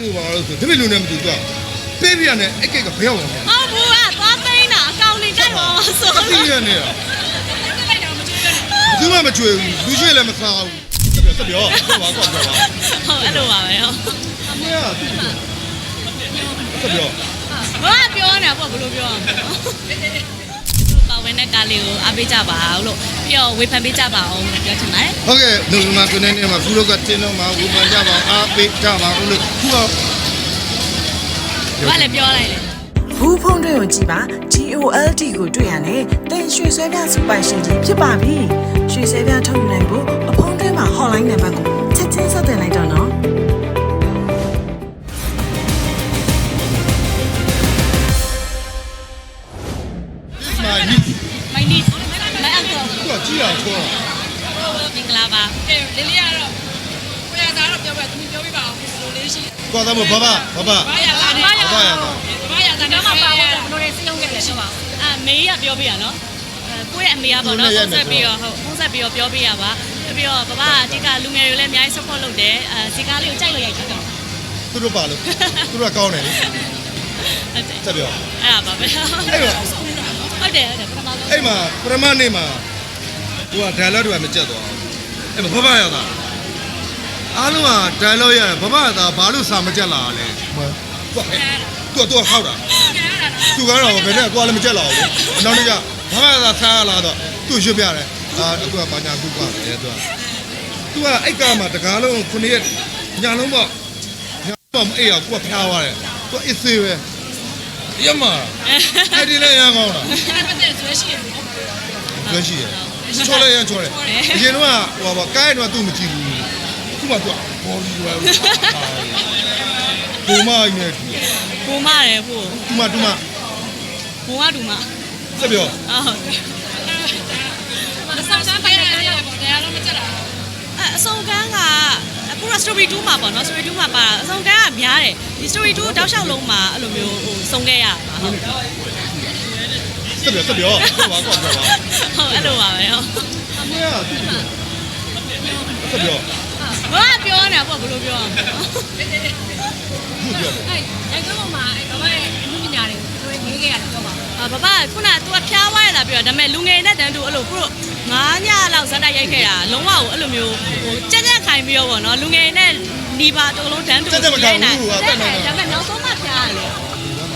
တူပါလို့ဆိုတပည့်လူနဲ့မတူတော့ပေးပြရနဲ့အဲ့ကိတ်ကဘယ်ရောက်အောင်လဲဟုတ်ဘူးကသွားသိမ်းတာအကောင်လေးကြိုက်ပါဆိုအတိရနေတာဘူးမှမကြွေဘူးလူရှိလည်းမစားဘူးတက်ပြောတက်ပြောကွာကွာကွာဟုတ်အဲ့လိုပါပဲဟုတ်အမေကတက်ပြောဘာပြောနေပေါ့ဘယ်လိုပြောအောင် ပါဝင်တဲ့ကားလေးကိုအားပေးကြပါအောင်လို့ပြီးတော့ဝေဖန်ပေးကြပါအောင်လို့ပြောချင်ပါတယ်ဟုတ်ကဲ့လူမကုနေနေမှာဖူလို့ကတင်းတော့မှာဝူပန်ကြပါအားပေးကြပါဦးလို့ခုတော့ဘာလဲပြောလိုက်လေဘူးဖုံးတွေကိုကြည့်ပါ GOLD ကိုတွေ့ရတယ်တင်ရွှေဆွဲပြစပိုင်ရှင်ကြီးဖြစ်ပါပြီရွှေဆွဲပြထုတ်ယူနိုင်ဖို့အဖုံးတွဲမှာ hotline နံပါတ်ကို ကွာသားမဘဘဘဘဘာရသားနဲ့ဘဘရတာဘာရသားနဲ့မှာပါဘယ်လိုလေးစီးလုံးခဲ့လဲရှိပါအမေကပြောပြရနော်အဲကိုယ့်ရဲ့အမေကပေါ့နော်ဖုန်းဆက်ပြီးတော့ဟုတ်ဖုန်းဆက်ပြီးတော့ပြောပြရပါပြီးတော့ဘဘကအဓိကလူငယ်တွေလည်းအများကြီး support လုပ်တယ်အဲစီကားလေးကိုကြိုက်လို့ရိုက်ကြတော့သူတို့ပါလို့သူတို့ကကောင်းတယ်လေဟုတ်တယ်တက်ပြောအဲ့ဒါပါပဲအဲ့တော့ဟုတ်တယ်ဟုတ်တယ်ပထမဆုံးအဲ့မှာပရမတ်နေ့မှာဟိုက dialogue တွေကမကြက်သွားဘူးအဲ့မှာဘဘရတာ အားလုံးက dialogue ရတယ်ဘဘရတာဘာလို့စာမကြက်လာလဲသူကသူကဟောက်တာသူကတော့ဘယ်နဲ့သွားလည်းမကြက်လာဘူးအနောက်နေ့ကဘဘရတာဆားလာတော့သူ့ရွှေ့ပြတယ်အာအခုကဘာညာကူပါလေသူကသူကအဲ့ကမှာတကားလုံးခုနှစ်ရက်ညာလုံးပေါ့ညာလုံးမအေးရကိုကဖျားသွားတယ်သူကအစ်စေးပဲရမအဲ့ဒီလည်းရမ်းကောင်းတာအဲ့ပတ်သက်ဆွဲရှိရနော်လွှဲရှိရချောလဲရမ်းချောတယ်အရင်တော့ဟိုပါကိုင်းတော့သူ့မကြည့်ဘူးခု မှသူကဘော်လီရွယ်ဘူမအိနေတူဘူမတယ်ဖို့တူမတူမဘူမတူမစက်ပြောဟုတ်မဆောင်စားပိုင်ရတယ်ပေါ့တရားလုံးမချက်တာအအစုံကန်းကအခုက story 2မှာပေါ့နော် story 2မှာပါတာအစုံကန်းကများတယ်ဒီ story 2တောက်လျှောက်လုံးမှာအဲ့လိုမျိုးဟိုစုံခဲ့ရတာဟုတ်ဟုတ်စက်ပြောစက်ပြောဟိုပါကွာကွာအဲ့လိုပါပဲဟုတ်အမေကစက်ပြော ဘာပြောနေပေါ့ဘယ်လိုပြောအောင်ဘူးပြောအဲ့ရိုက်ကွန်းပေါ်မှာအဲ့ဘာရဲ့အမှုပညာတွေကိုသူရေးခဲ့ရတယ်ပြောပါအာဘဘခုနက तू ကဖျားသွားရတာပြောတာဒါပေမဲ့လူငယ်နဲ့တန်းတူအဲ့လိုခုတို့ငါးညလောက်ဇက်တိုက်ရိုက်ခဲ့တာလုံးဝအဲ့လိုမျိုးဟိုကြက်ကြက်ခိုင်ပြီးတော့ပေါ့နော်လူငယ်နဲ့ဒီပါတကလုံးတန်းတူဒါပေမဲ့နောက်ဆုံးမှဖျားရတယ်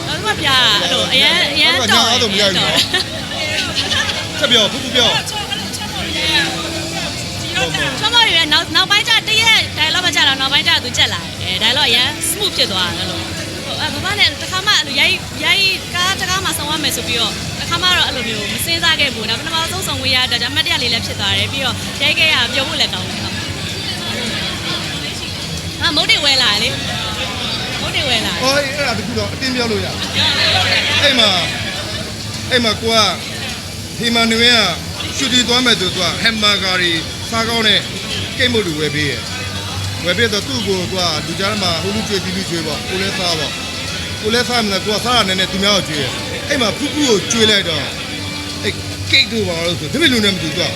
နောက်ဆုံးမှဖျားတာအဲ့လိုအရန်အရန်တော့စက်ပြောဖူးဖူးပြောချောကလေးချက်ပေါ်ရေးဒီတော့ချမော်ရနောက်နောက်ပိုင်းကျ တရက် dialogue မကြတော့နောက်ပိုင်းကျသူကြက်လာတယ် dialogue အရန် smooth ဖြစ်သွားတယ်လို့ဟိုအဘဘနဲ့တခါမှအဲ့လိုရိုက်ရိုက်ကားတကားမှဆောင်ရမယ်ဆိုပြီးတော့တခါမှတော့အဲ့လိုမျိုးမစင်းစားခဲ့ဘူးဒါပထမဆုံးဆောင်ဝေးရတဲ့ဒါမှတ်တရလေးလည်းဖြစ်သွားတယ်ပြီးတော့ရိုက်ခဲ့ရပြောဖို့လည်းကောင်းတယ်ဟုတ်အာမုတ်တွေဝဲလာလေမုတ်တွေဝဲလာဟောအဲ့ဒါတခုတော့အတင်းပြောလို့ရအဲ့မှာအဲ့မှာကိုကဟီမန်နွေကရှူတီသွားမဲ့သူကဟမ်ဘာဂါရီစားကောင်းတဲ့ကိတ်မုတ်တူဝယ်ပေးရ ဝယ်ပေးတော့သူ့ကိုသူကလူကြားမှာဟိုလူကျွေးတီလူကျွေးပေါ့ကိုလည်းစားပေါ့ကိုလည်းစားမလားကိုကစားရနေနေသူများကိုကျွေးရအဲ့မှာဖူးဖူးကိုကျွေးလိုက်တော့အဲ့ကိတ်တူပါလို့ဆိုတပည့်လူနဲ့မတူတော့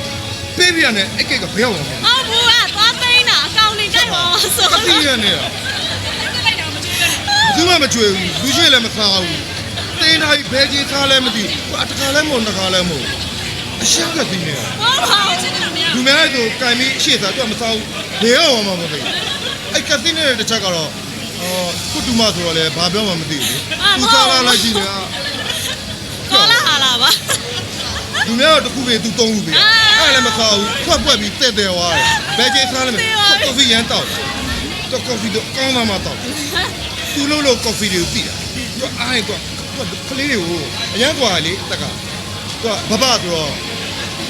ပေးပြရနဲ့အဲ့ကိတ်ကဘယ်ရောက်အောင်လဲဟုတ်ဘူးကသွားသိမ်းတာအကောင်လေးကြိုက်ပါဆိုအတိရနေတာဘူးမှမကြွေဘူးလူရှိလည်းမစားဘူးတင်းတိုင်းဘဲကြီးစားလည်းမသိဘူးအတခါလည်းမဟုတ်တခါလည်းမဟုတ်အရှာကသိနေတာဟုတ်ပါဘူးလူများဆိုကင်ပြီးရှေ့စားတော့မစားဘူး နေရောမှမသိအဲ့ကသိနေတဲ့တစ်ချက်ကတော့အော်ကုတုမဆိုတော့လေဘာပြောမှမသိဘူးသူစားလာလိုက်ကြည့်တယ်ကောလာဟာလာပါသူများတော့တစ်ခုပဲသူသုံးခုပဲအဲ့လည်းမခါဘူးဖွက်ပွက်ပြီးတက်တယ်ွားတယ်ဘယ်ကြေးစားလဲမသိဘူးကော်ဖီရမ်းတောက်တော့ကော်ဖီတော့ကောင်းတာမှတောက်သူလို့လို့ကော်ဖီတွေကိုသိတာသူအားရင်သူကလေးတွေကိုအရန်ကွာလေတက်ကသူကဘဘဆိုတော့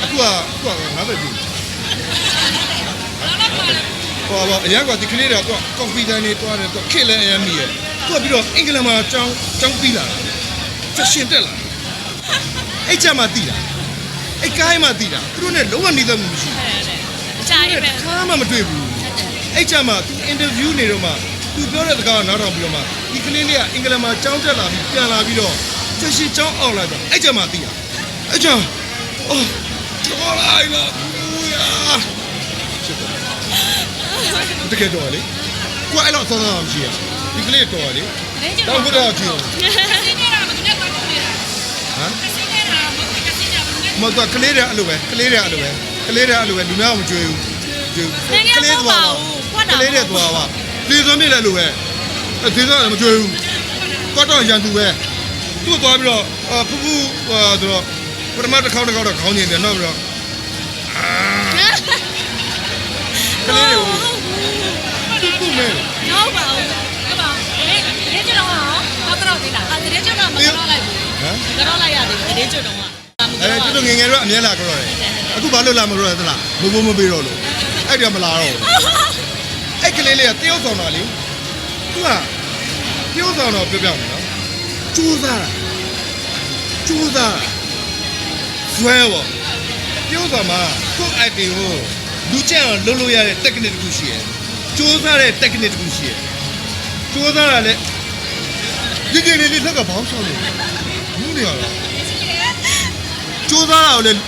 အခုကသူကငါပဲပြီ ဟောပါအရက်ကဒီကလေးတွေကသူကကော်ဖီတိုင်းတွေတွားတယ်သူကခက်လဲအရမ်းမီရဲ့သူကပြီးတော့အင်္ဂလန်မှာကျောင်းကျောင်းပြီးလာဖက်ရှင်တက်လာအဲ့ကြမှာတည်တာအဲ့ကိုင်းမှာတည်တာသူတို့နဲ့လုံးဝနေသက်မှုမရှိဘူးအချာကြီးပဲခါမှမတွေ့ဘူးအဲ့ကြမှာသူအင်တာဗျူးနေတော့မှသူပြောတဲ့စကားကိုနားထောင်ပြီးတော့မှဒီကလေးလေးကအင်္ဂလန်မှာကျောင်းတက်လာပြီးပြန်လာပြီးတော့ဖက်ရှင်ကျောင်းအောင်လာတာအဲ့ကြမှာတည်တာအဲ့ကြအော်တော်လိုက်လား တကယ်တော့လေကိုအဲ့လောက်သောသားမရှိရဒီကလေးတော်လေတရင်ကျတော့ဘုရားကြည့်စီးနေတာမနဲ့တော့ဘူးလေဟမ်စီးနေတာမဟုတ်ကစီးနေတာမနဲ့မဟုတ်တော့ကလေးတွေအဲ့လိုပဲကလေးတွေအဲ့လိုပဲကလေးတွေအဲ့လိုပဲလူများမကြွေးဘူးကြွေးနေနေမဟုတ်ပါဘူးဖွက်တာကလေးတွေသွားပါဒီစွမ်းမြင့်လည်းလိုပဲအဲဒီစွမ်းလည်းမကြွေးဘူးကတော့ရန်သူပဲသူ့သွားပြီးတော့အဖူးဖူးဟိုဆိုတော့ပထမတစ်ခေါက်တစ်ခေါက်တော့ခေါင်းညင်တယ်နောက်ပြီးတော့ကလေးတွေသူ့သူ့မဲ ဟုတ်ပါဘူး ဟုတ်ပါလေလေကျတော့ဟောတော့သေးလား အတရင်ကျွတ်တော့မကြောက်လိုက်ဘူး ဟမ် ကြောက်လိုက်ရတယ်တရင် ကျွတ်တော့ကအဲကျွတ်တို့ငယ်ငယ်တော့အမြဲလာကြတော့တယ်အခုဘာလို့လာမလို့လဲသလားမဘိုးမပေးတော့လို့အဲ့ဒီကမလာတော့ဘူးအဲ့ကလေးလေးကတယောက်ဆောင်တာလေသူကတယောက်ဆောင်တော့ပြောပြမယ်နော်ကျိုးစားတာကျိုးစားတာဇွဲပေါ့တယောက်ဆောင်မှာကိုယ့် item ကိုလူကျန်အောင်လုပ်လို့ရတဲ့ technique တစ်ခုရှိတယ်ကျိုးစားတဲ့ technique တစ်ခုရှိတယ်ကျိုးစားတာလေဒီကလေးလေးလက်ကဘောင်းဆောင်နေဘူးနေရတော့ စူးစမ်းတာကိုလည်း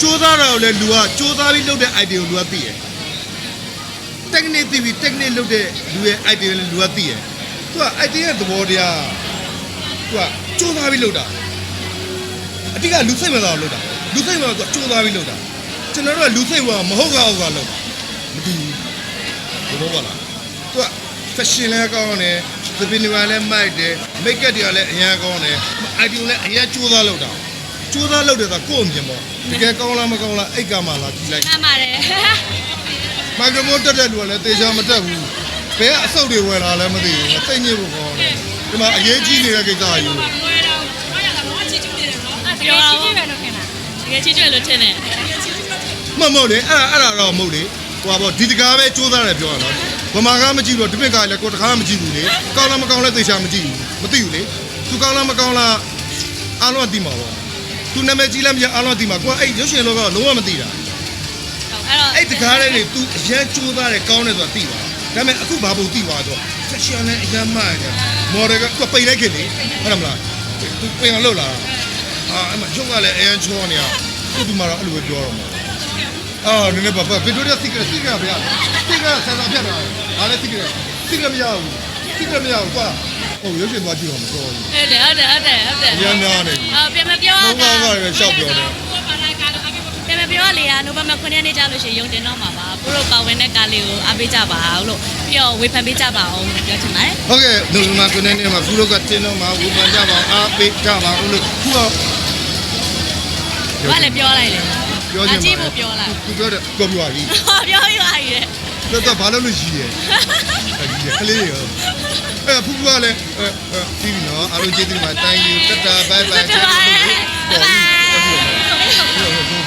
စူးစမ်းတာကိုလည်းလူကစူးစမ်းပြီးလုပ်တဲ့ idea ကိုလူကသိတယ် technique သိပြီး technique လုပ်တဲ့လူရဲ့ idea ကိုလည်းလူကသိတယ်သူက idea ရဲ့သဘောတရားသူကစူးစမ်းပြီးလုပ်တာအတိကလူစိတ်ဝင်စားအောင်လုပ်တာလူစိတ်ဝင်စားသူကစူးစမ်းပြီးလုပ်တာကျွန်တော်တို့ကလူစိတ်ဝင်မဟုတ်ကဟုတ်ကလုပ်တာမတူဘူးဘယ်လိုပါလားသူက fashion လည်းကောင်းတယ်သပင်တွေလည်းမိုက်တယ် make up တွေကလည်းအရင်ကောင်းတယ် idea လည်းအရင်စူးစမ်းလုပ်တာ ကျိုးသားလုပ်တယ်ဆိုကိုယ့်အမြင်ပေါ့တကယ်ကောင်းလားမကောင်းလားအိတ်ကမှလာကြည့်လိုက်မှန်ပါတယ်မိုက်ခရိုဖုန်းတက်တဲ့လူကလည်းတေချာမတက်ဘူးဘယ်အဆုတ်တွေဝယ်လာလဲမသိဘူးသိညစ်ဖို့ကောင်းတယ်ဒီမှာအရေးကြီးနေတဲ့ကိစ္စအယူဘာလို့လဲတော့ဘာရတာတော့ချီချူနေတယ်နော်အဲ့ပြောဒါတာချီပေါ့ချူပဲလို့ခင်တာတကယ်ချစ်ကျွတ်လို့ထင်တယ်မမဟုတ်လေအဲ့ဒါအဲ့ဒါတော့မဟုတ်လေဟိုပါပေါ့ဒီတကားပဲကျိုးသားတယ်ပြောရတော့ဗမာကားမကြည့်ဘူးတော့ဒီမြစ်ကားလည်းကိုယ်တခါမှမကြည့်ဘူးလေကောင်းလားမကောင်းလဲသေချာမကြည့်ဘူးမသိဘူးလေသူကောင်းလားမကောင်းလားအားလုံးကသိမှာပေါ့ သူနာမည်ကြီးလားမကြီးအားလုံးသိမှာကိုကအဲ့ရုပ်ရှင်လောကလုံးဝမသိတာအဲ့တကားလေးတွေ तू အရန်ကြိုးသားတယ်ကောင်းတယ်ဆိုတာသိပါဒါပေမဲ့အခုဘာဖို့သိသွားတော့ fashion နဲ့အရန်မှန်တယ်မော်ဒယ်ကသူပိတ်လိုက်ခင်လေဟုတ်တယ်မလား तू ပင်အောင်လုပ်လာအာအဲ့မှာရုပ်ကလည်းအရန်ချောနေရသူ့ဒီမှာတော့အဲ့လိုပဲပြောတော့မှာအော်နည်းနည်းပါပါ Victoria Secret Secret ဗျာ Secret ဆက်စားပြတ်တာဒါလည်း Secret Secret မရဘူး Secret မရဘူးကွာ ဟုတ်ရုပ်ရှင်သွားကြည့်တော့မတော်ဘူးဟုတ်တယ်ဟုတ်တယ်ဟုတ်တယ်ဟုတ်တယ်အရန်များနေပြီအော်ပြန်မပြောဘုံတာကောင်းကလည်းရှောက်ပြောတယ်ကိုပါလိုက်ကားတော့အမေပြန်မပြောရလေကနိုဘယ်မှာ9ရက်နေ့ကြာလို့ရှိရင်ယုံတင်တော့မှာပါကိုတို့ပါဝင်တဲ့ကားလေးကိုအားပေးကြပါအောင်လို့ပြီးတော့ဝေဖန်ပေးကြပါအောင်လို့ပြောချင်ပါတယ်ဟုတ်ကဲ့နိုဝင်ဘာ9ရက်နေ့မှာကုလို့ကတင်းတော့မှာဝူပန်ကြပါအောင်အားပေးကြပါဦးလို့ခုတော့ဘာလဲပြောလိုက်လေပြောချင်အကြည့်ဖို့ပြောလိုက်သူပြောတယ်ပြောပြပါပြီဟောပြောရရည်တော်တော်ဘာလို့လို့ရှိရဲအဲဒီကလေးရော အဲဖူဖူကလည်းအဲပြီးပြီနော်အားလုံးကျေးဇူးတင်ပါတယ် thank you တတ bye bye ကျေးဇူးတင်ပါတယ် bye bye